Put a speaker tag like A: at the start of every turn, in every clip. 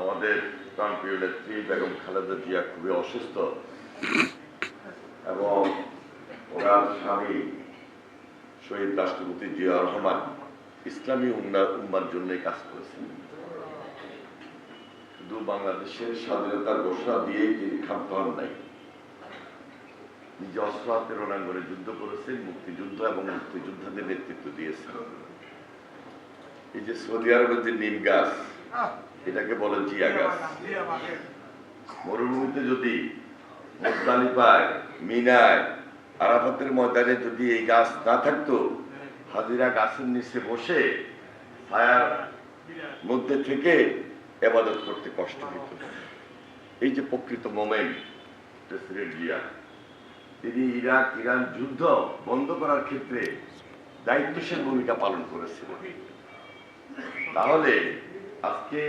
A: আমাদের প্রাণপ্রিয় নেত্রী বেগম খালেদা জিয়া খুবই অসুস্থ। এবং ওনার স্বামী শহীদ রাষ্ট্রপতি জিয়া রহমান ইসলামী উম্মার জন্য কাজ করেছেন। শুধু বাংলাদেশের স্বাধীনতার ঘোষণা দিয়েই তিনি ক্ষান্ত হন নাই। নিজে অস্ত্র হাতে রণাঙ্গনে যুদ্ধ করেছেন, মুক্তিযুদ্ধ এবং মুক্তিযোদ্ধাদের নেতৃত্ব দিয়েছেন। এই যে সৌদি আরবের যে নিম গাছ এটাকে বলে জিয়া গাছ মরুভূমিতে যদি মুজদালিফায় মিনায় আরাফাতের ময়দানে যদি এই গাছ না থাকতো হাজিরা গাছের নিচে বসে ছায়ার মধ্যে থেকে এবাদত করতে কষ্ট হতো এই যে প্রকৃত মোমেন্ট প্রেসিডেন্ট জিয়া। তিনি ইরাক ইরান যুদ্ধ বন্ধ করার ক্ষেত্রে দায়িত্বশীল ভূমিকা পালন করেছিলেন। তাহলে আজকে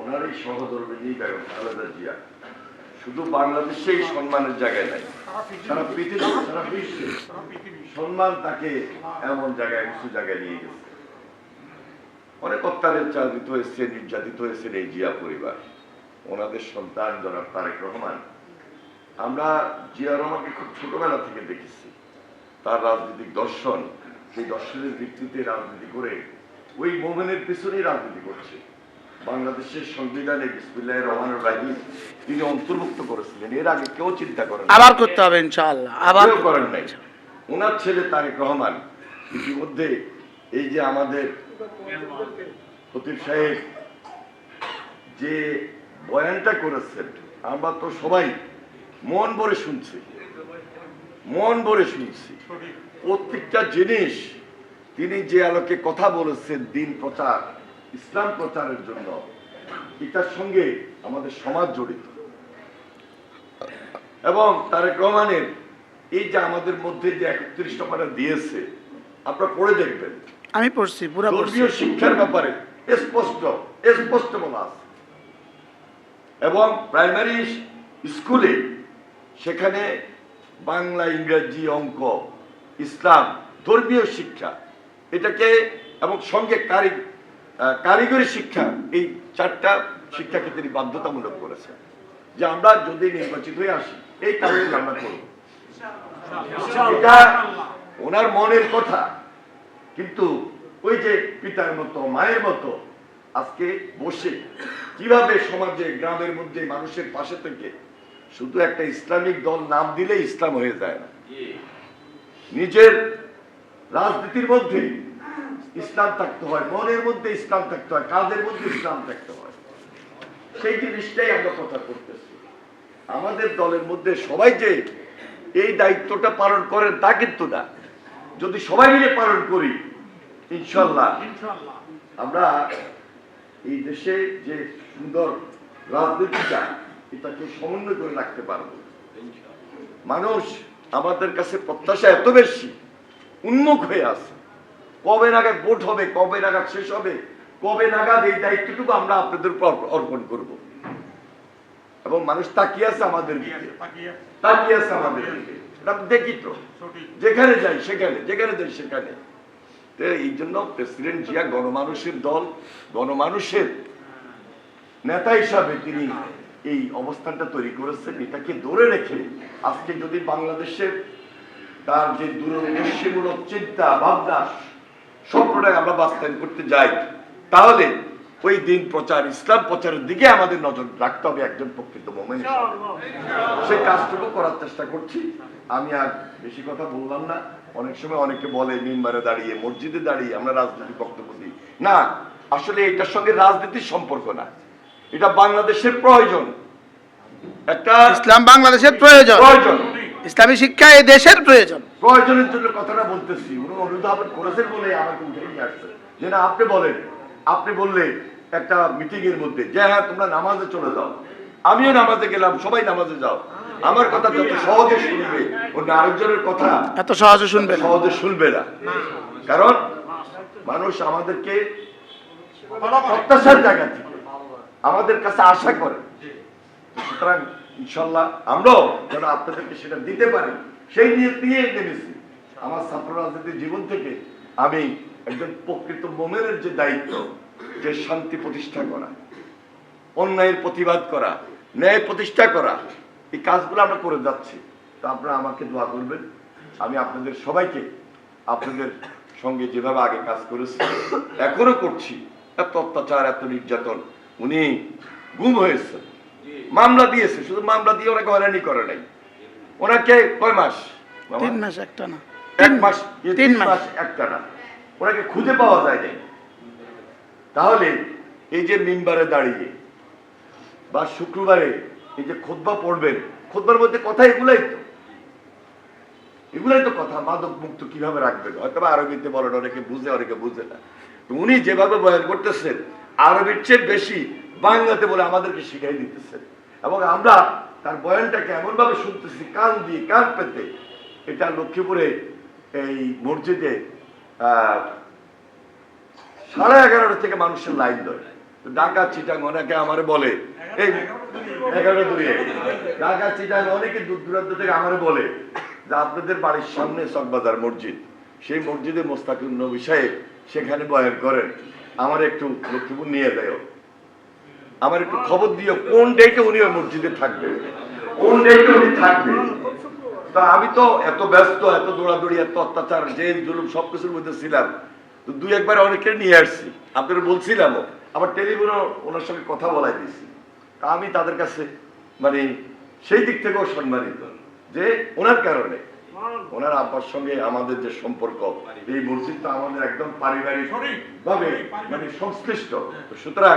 A: ওনার এই সহধর্মিনী বেগম খালেদা জিয়া। শুধু বাংলাদেশেই সম্মানের জায়গায় নাই, সারা পৃথিবী সারা বিশ্বে সম্মান তাকে এমন জায়গায় কিছু জায়গায় নিয়ে গেছে। অনেক অত্যাচারিত হয়েছে, নির্যাতিত হয়েছে এই জিয়া পরিবার। ওনাদের সন্তান জনাব তারেক রহমান। আমরা জিয়া রহমানকে খুব ছোটবেলা থেকে দেখেছি। তার রাজনৈতিক দর্শন, সেই দর্শনের ভিত্তিতে রাজনীতি করে ওই মোমেনের পিছনেই রাজনীতি করছে। বাংলাদেশের সংবিধানে বিসমিল্লাহ রহমান রাহিম তিনি অন্তর্ভুক্ত করেছিলেন। এর আগে কেউ চিন্তা করেন
B: আবার করতে হবে ইনশাআল্লাহ। আবার
A: করেন নাই। ওনার ছেলে তারেক রহমান। ইতিমধ্যে এই যে আমাদের সাহেব যে বয়ানটা করেছেন আমরা তো সবাই মন ভরে শুনছি। মন ভরে শুনছি। প্রত্যেকটা জিনিস তিনি যে আলোকে কথা বলেছেন দিন প্রচার ইসলাম প্রচারের জন্য। এটার সঙ্গে আমাদের সমাজ জড়িত। এবং তারেক রহমানের এই যে আমাদের মধ্যে যে একত্রিশ টাকাটা দিয়েছে আপনারা পড়ে দেখবেন।
B: আমি পড়ছি পুরো
A: ধর্মীয় শিক্ষার ব্যাপারে স্পষ্ট স্পষ্ট বলা আছে। এবং প্রাইমারি স্কুলে সেখানে বাংলা ইংরেজি অঙ্ক ইসলাম ধর্মীয় শিক্ষা এটাকে এবং সঙ্গে কারি আহ, কারিগরি শিক্ষা এই চারটা শিক্ষাকে তিনি বাধ্যতামূলক করেছেন। যে আমরা যদি নির্বাচিত হয়ে আসি এই কারণে আমরা করব। এটা ওনার মনের কথা। কিন্তু ওই যে পিতার মতো মায়ের মতো আজকে বসে কীভাবে সমাজে গ্রামের মধ্যে মানুষের পাশে থেকে শুধু একটা ইসলামিক দল নাম দিলে ইসলাম হয়ে যায় না। নিজের রাজনীতির মধ্যে ইসলাম থাকতে হয় মনের মধ্যে ইসলাম থাকতে হয় কাজের মধ্যে ইসলাম থাকতে হয়। সেই জিনিসটাই আমরা কথা করতেছি। আমাদের দলের মধ্যে সবাই যে এই দায়িত্বটা পালন করেন তা কিন্তু না। যদি সবাই মিলে পালন করি ইনশাল্লাহ। আমরা এই দেশে যে সুন্দর রাজনীতিটা এটাকে সমন্বয় করে রাখতে পারব। মানুষ আমাদের কাছে প্রত্যাশা এত বেশি উন্মুখ হয়ে আছে। কবে নাগাদ ভোট হবে কবে নাগাদ শেষ হবে কবে নাগাদ এই দায়িত্বটুকু আমরা আপনাদের উপর অর্পণ করব। এবং মানুষ তাকিয়ে আছে আমাদের তাকিয়ে আছে আমাদের দেখি তো। যেখানে যাই সেখানে যেখানে যাই সেখানে। এই জন্য প্রেসিডেন্ট জিয়া গণমানুষের দল গণমানুষের নেতা হিসাবে তিনি এই অবস্থানটা তৈরি করেছেন। এটাকে ধরে রেখে আজকে যদি বাংলাদেশের তার যে দূরদর্শীমূলক চিন্তা ভাবনা স্বপ্নটাকে আমরা বাস্তবায়ন করতে যাই তাহলে ওই দিন প্রচার ইসলাম প্রচারের দিকে আমাদের নজর রাখতে হবে একজন প্রকৃত মোমেন সেই কাজটুকু করার চেষ্টা করছি। আমি আর বেশি কথা বললাম না। অনেক সময় অনেকে বলে মিম্বারে দাঁড়িয়ে মসজিদে দাঁড়িয়ে আমরা রাজনীতি বক্তব্য দিই। না আসলে এটার সঙ্গে রাজনীতির সম্পর্ক না। এটা বাংলাদেশের প্রয়োজন। একটা
B: ইসলাম বাংলাদেশের প্রয়োজন।
A: প্রয়োজন।
B: ইসলামী শিক্ষা এই দেশের প্রয়োজন।
A: প্রয়োজনের জন্য কথাটা বলতেছি। উনি অনুধাবন করেছেন বলে আমাকে উঠে নিয়ে আসছে। যে না আপনি বলেন আপনি বললে একটা মিটিং এর মধ্যে যে হ্যাঁ তোমরা নামাজে চলে যাও। আমিও নামাজে গেলাম সবাই নামাজে যাও। আমার কথা যত সহজে শুনবে। অন্য আরেকজনের কথা
B: এত সহজে শুনবে
A: সহজে শুনবে না। কারণ মানুষ আমাদেরকে প্রত্যাশার জায়গা থেকে আমাদের কাছে আশা করে। সুতরাং ইনশাল্লাহ আমরাও যেন আপনাদেরকে সেটা দিতে পারি। সেই নিয়ে দিয়ে নেমেছি আমার ছাত্র রাজনীতির জীবন থেকে আমি একজন প্রকৃত মোমেনের যে দায়িত্ব, যে শান্তি প্রতিষ্ঠা করা, অন্যায়ের প্রতিবাদ করা, ন্যায় প্রতিষ্ঠা করা, এই কাজগুলো আমরা করে যাচ্ছি। তা আপনারা আমাকে দোয়া করবেন। আমি আপনাদের সবাইকে আপনাদের সঙ্গে যেভাবে আগে কাজ করেছি, এখনও করছি, এত অত্যাচার, এত নির্যাতন, উনি গুম হয়েছে মামলা দিয়েছে শুধু মামলা দিয়ে ওনাকে হয়রানি করে নাই। ওনাকে কয় মাস?
B: তিন মাস একটা না।
A: এক মাস
B: তিন মাস।
A: একটা না। ওনাকে খুঁজে পাওয়া যায় নাই তাহলে এই যে মিম্বারে দাঁড়িয়ে বা শুক্রবারে এই যে খোদবা পড়বেন খোদবার মধ্যে কথা এগুলাই তো। এগুলাই তো কথা মাদক মুক্ত কীভাবে রাখবেন? হয়তো বা আরবিতে বলেন অনেকে বুঝে অনেকে বুঝে না। উনি যেভাবে বয়ান করতেছেন আরবির চেয়ে বেশি বাংলাতে বলে আমাদেরকে শিখাই দিতেছেন এবং আমরা তার বয়ানটাকে এমনভাবে শুনতেছি, কান দিয়ে কান পেতে। এটা লক্ষ্মীপুরে এই মসজিদে সাড়ে এগারোটা থেকে মানুষের লাইন ধরে। ঢাকা, চিটাং অনেকে আমার বলে। এই এগারোটা দূরে। ঢাকা, চিটাং অনেকে দূর দূরান্ত থেকে আমার বলে যে আপনাদের বাড়ির সামনে চকবাজার মসজিদ। সেই মসজিদে মোস্তাকুর নবী সাহেব সেখানে বয়ান করেন। আমার একটু লক্ষ্মীপুর নিয়ে যায় আমার একটু খবর দিও, কোন ডেটে উনি ওই মসজিদে থাকবে? কোন ডেটে উনি থাকবে? তা আমি তো এত ব্যস্ত, এত দৌড়াদৌড়ি, এত অত্যাচার, জেল, জুলুম সবকিছুর মধ্যে ছিলাম। তো দুই একবার অনেকে নিয়ে আসছি। আপনারা বলছিলামও, আবার টেলিফোনও ওনার সঙ্গে কথা বলাই দিয়েছি। তা আমি তাদের কাছে মানে সেই দিক থেকেও সম্মানিত যে ওনার কারণে, ওনার আব্বার সঙ্গে আমাদের যে সম্পর্ক, এই মসজিদটা আমাদের একদম পারিবারিক ভাবে মানে সংশ্লিষ্ট। সুতরাং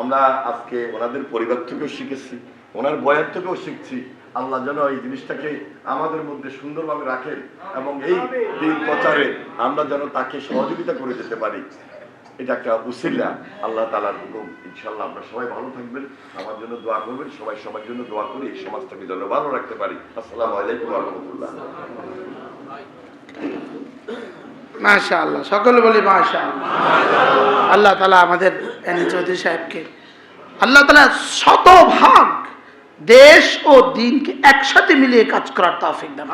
A: আমরা আজকে ওনাদের পরিবার থেকেও শিখেছি, ওনার বয়ান থেকেও শিখছি। আল্লাহ যেন এই জিনিসটাকে আমাদের মধ্যে সুন্দরভাবে রাখেন এবং এই দিন প্রচারে আমরা যেন তাকে সহযোগিতা করে যেতে পারি। এটা একটা উসিল্লা আল্লাহ তালার হুকুম। ইনশাল্লাহ আমরা সবাই ভালো থাকবেন আমার জন্য দোয়া করবেন, সবাই সবার জন্য দোয়া করি এই সমাজটাকে যেন ভালো রাখতে পারি। আসসালামু আলাইকুম রহমতুল্লাহ।
B: মাশা আল্লাহ সকল বলি মাশা আল্লাহ তালা আমাদের এনে চৌধুরী সাহেবকে, আল্লাহ তালা শতভাগ দেশ ও দিনকে একসাথে মিলিয়ে কাজ করার তাফিক দান